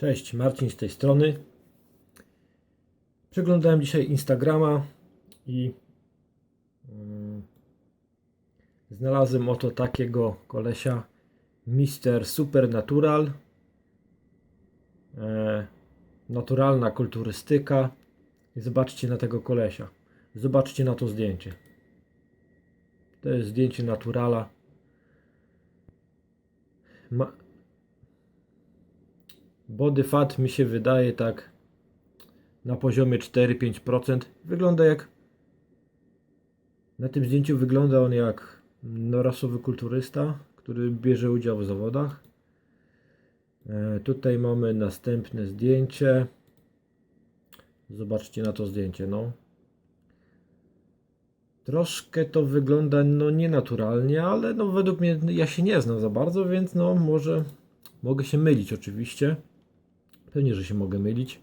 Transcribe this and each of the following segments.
Cześć, Marcin z tej strony. Przeglądałem dzisiaj Instagrama i mm, znalazłem oto takiego kolesia Mister Supernatural. E, naturalna kulturystyka. Zobaczcie na tego kolesia. Zobaczcie na to zdjęcie. To jest zdjęcie naturala. Ma, Body fat mi się wydaje tak na poziomie 4-5%. Wygląda jak na tym zdjęciu wygląda on jak no, rasowy kulturysta, który bierze udział w zawodach. E, tutaj mamy następne zdjęcie. Zobaczcie na to zdjęcie, no. Troszkę to wygląda no nienaturalnie, ale no według mnie ja się nie znam za bardzo, więc no może mogę się mylić oczywiście. Pewnie, że się mogę mylić.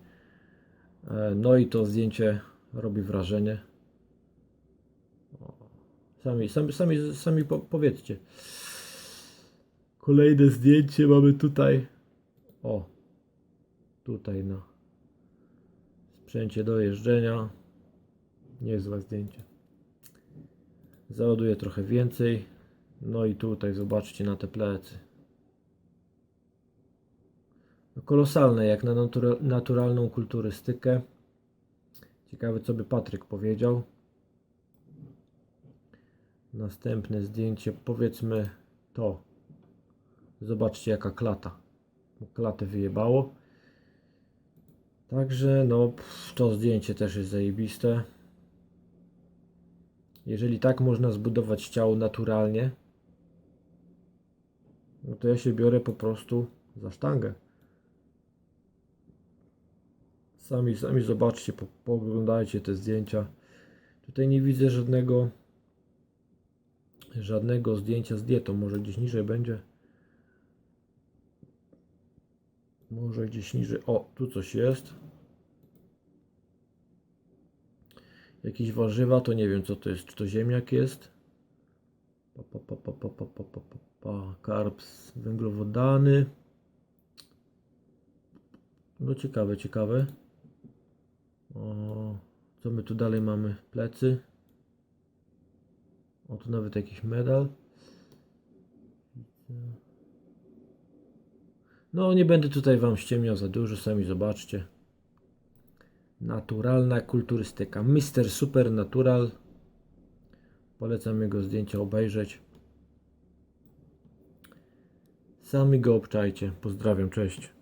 E, No i to zdjęcie robi wrażenie. Sami, sami, sami, sami po, powiedzcie. Kolejne zdjęcie mamy tutaj. O, tutaj na sprzęcie do jeżdżenia. Niezłe zdjęcie. Załaduję trochę więcej. No i tutaj zobaczcie na te plecy. Kolosalne jak na natura naturalną kulturystykę. Ciekawe co by Patryk powiedział. Następne zdjęcie, powiedzmy to. Zobaczcie jaka klata. Klatę wyjebało. Także no to zdjęcie też jest zajebiste. Jeżeli tak można zbudować ciało naturalnie, no to ja się biorę po prostu za sztangę. Sami, sami zobaczcie, po, pooglądajcie te zdjęcia. Tutaj nie widzę żadnego żadnego zdjęcia z dietą. Może gdzieś niżej będzie. Może gdzieś niżej. O, tu coś jest. Jakieś warzywa, to nie wiem co to jest. Czy to ziemniak jest? Pa, pa, pa, pa, pa, pa, pa, pa, pa. Karps węglowodany. No ciekawe, ciekawe. Co my tu dalej mamy? Plecy. O, tu nawet jakiś medal. No, nie będę tutaj Wam ściemniał za dużo, sami zobaczcie. Naturalna kulturystyka. Mister Supernatural. Polecam jego zdjęcia obejrzeć. Sami go obczajcie. Pozdrawiam, cześć.